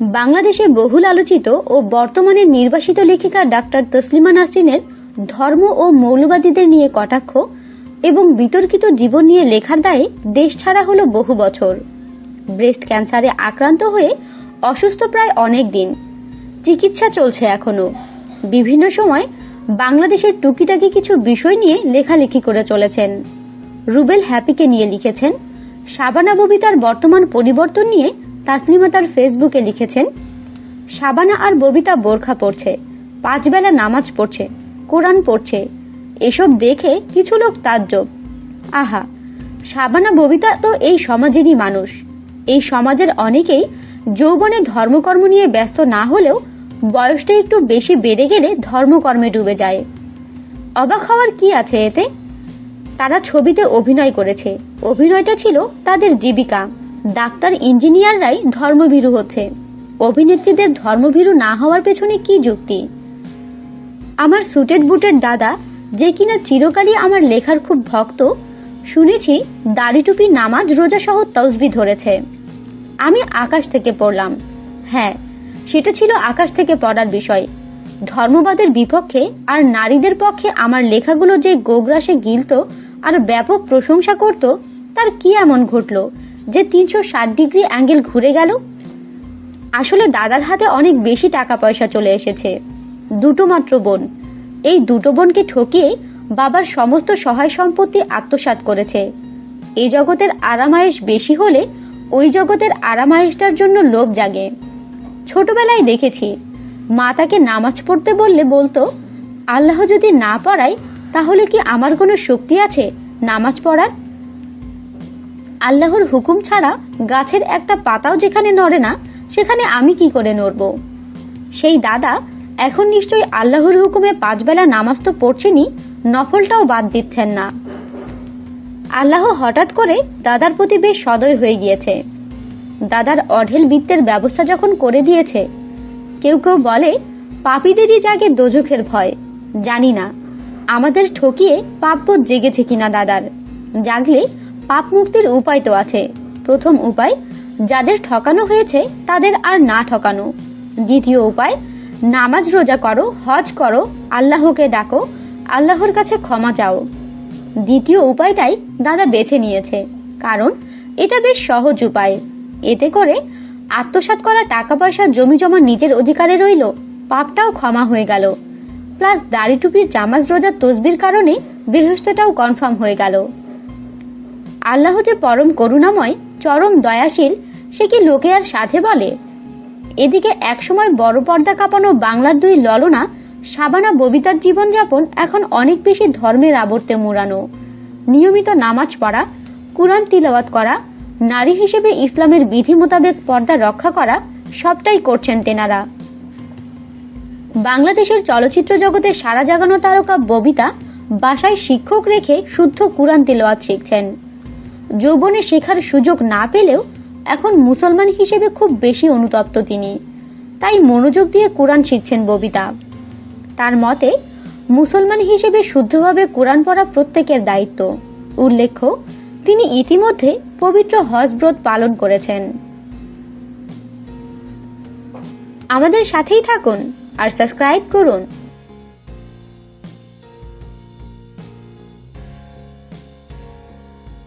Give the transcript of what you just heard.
বাংলাদেশে বহুল আলোচিত ও বর্তমানে নির্বাসিত লেখিকা ডাক্তার তসলিমা নাসরিনের ধর্ম ও মৌলবাদীদের নিয়ে কটাক্ষ এবং বিতর্কিত জীবন নিয়ে লেখার দায়ে দেশ ছাড়া হলো বহু বছর। ব্রেস্ট ক্যান্সারে আক্রান্ত হয়ে অসুস্থ প্রায় অনেক দিন। চিকিৎসা চলছে এখনও। বিভিন্ন সময় বাংলাদেশের টুকিটাকি কিছু বিষয় নিয়ে লেখালেখি করে চলেছেন। রুবেল হ্যাপিকে নিয়ে লিখেছেন শাবানা ববিতার বর্তমান পরিবর্তন নিয়ে তাসলিমা তার ফেসবুকে লিখেছেন শাবানা আর ববিতা বোরখা পড়ছে পাঁচ বেলা নামাজ পড়ছে, কোরআন পড়ছে, এসব দেখে কিছু লোক তাজ্জব। আহা শাবানা ববিতা তো এই সমাজেরই মানুষ। এই সমাজের অনেকেই যৌবনে ধর্মকর্ম নিয়ে ব্যস্ত না হলেও বয়সটা একটু বেশি বেড়ে গেলে ধর্মকর্মে ডুবে যায়। অবাক হওয়ার কি আছে এতে? তারা ছবিতে অভিনয় করেছে। অভিনয়টা ছিল তাদের জীবিকা। ডাক্তার ইঞ্জিনিয়াররাই ধর্মভীরু হচ্ছে। অভিনেত্রীদের ধর্মভীরু না হওয়ার পেছনে কি যুক্তি? আমার সুটেড বুটের দাদা, যে কিনা চিরকালই আমার লেখার খুব ভক্ত, শুনেছি দাড়ি টুপি, নামাজ রোজা সহ তসবি ধরেছে। আমি আকাশ থেকে পড়লাম। হ্যাঁ সেটা ছিল আকাশ থেকে পড়ার বিষয়। ধর্মবাদের বিপক্ষে আর নারীদের পক্ষে আমার লেখাগুলো যে গোগ্রাসে গিলত আর ব্যাপক প্রশংসা করত, তার কি এমন ঘটল? যে তিনশো ষাট ডিগ্রি অ্যাঙ্গেল ঘুরে গেল? আসলে দাদার হাতে অনেক বেশি টাকা পয়সা চলে এসেছে। দুটো মাত্র বোন। এই দুটো বোনকে ঠকিয়ে বাবার সমস্ত সহায় সম্পত্তি আত্মসাৎ করেছে। এই জগতের আরামায়েশ বেশি হলে ওই জগতের আরামায়েশটার জন্য লোভ জাগে। ছোটবেলায় দেখেছি, মা তাকে নামাজ পড়তে বললে বলতো, আল্লাহ যদি না পড়ায়, তাহলে কি আমার কোনো শক্তি আছে নামাজ পড়ার? আল্লাহর হুকুম ছাড়া গাছের একটা পাতাও যেখানে নড়ে না, সেখানে আমি কি করে নড়ব? সেই দাদা এখন নিশ্চয়ই আল্লাহর হুকুমে পাঁচবেলা নামাজ তো পড়ছেনই, নফলটাও বাদ দিচ্ছেন না। আল্লাহ হঠাৎ করে দাদার প্রতি বেশ সদয় হয়ে গিয়েছে। দাদার অঢেল বৃত্তের ব্যবস্থা যখন করে দিয়েছে, কেউ কেউ বলে পাপীদেরই জাগে দোজখের ভয়, জানি না। আমাদের ঠকিয়ে পাপবোধ জেগেছে কিনা দাদার। জাগলে পাপ মুক্তির উপায় তো আছে। প্রথম উপায়, যাদের ঠকানো হয়েছে, তাদের আর না ঠকানো। দ্বিতীয় উপায়, নামাজ রোজা করো, হজ করো, আল্লাহকে ডাকো, আল্লাহর কাছে ক্ষমা চাও। দ্বিতীয় উপায়টাই দাদা বেছে নিয়েছে। কারণ, এটা বেশ সহজ উপায়। এতে করে আত্মসাৎ করা টাকা পয়সা জমি জমা নিজের অধিকারে রইল, পাপটাও ক্ষমা হয়ে গেল। প্লাস দাড়ি টুপির জামাজ রোজার তসবির কারণে বেহস্তটাও কনফার্ম হয়ে গেল। আল্লাহ যে পরম করুণাময়, চরম দয়াশীল, সে কি লোকে আর সাথে বলে? এদিকে একসময় বড় পর্দা কাঁপানো বাংলার দুই ললনা, সাবানা ববিতার জীবনযাপন এখন অনেক বেশি ধর্মের আবর্তে মোড়ানো। নিয়মিত নামাজ পড়া, কুরআন তিলাওয়াত করা, নারী হিসেবে ইসলামের বিধি মোতাবেক পর্দা রক্ষা করা, সবটাই করছেন তেনারা। বাংলাদেশের চলচ্চিত্র জগতে সারা জাগানো তারকা ববিতা বাসায় শিক্ষক রেখে শুদ্ধ কুরআন তিলাওয়াত শিখছেন। যৌবনে শেখার সুযোগ না পেলেও এখন মুসলমান হিসেবে খুব বেশি অনুতপ্ত তিনি। তাই মনোযোগ দিয়ে কোরআন শিখছেন ববিতা। তার মতে, মুসলমান হিসেবে শুদ্ধভাবে কোরআন পড়া প্রত্যেকের দায়িত্ব। উল্লেখ্য, তিনি ইতিমধ্যে পবিত্র হজব্রত পালন করেছেন। আমাদের সাথেই থাকুন আর সাবস্ক্রাইব করুন।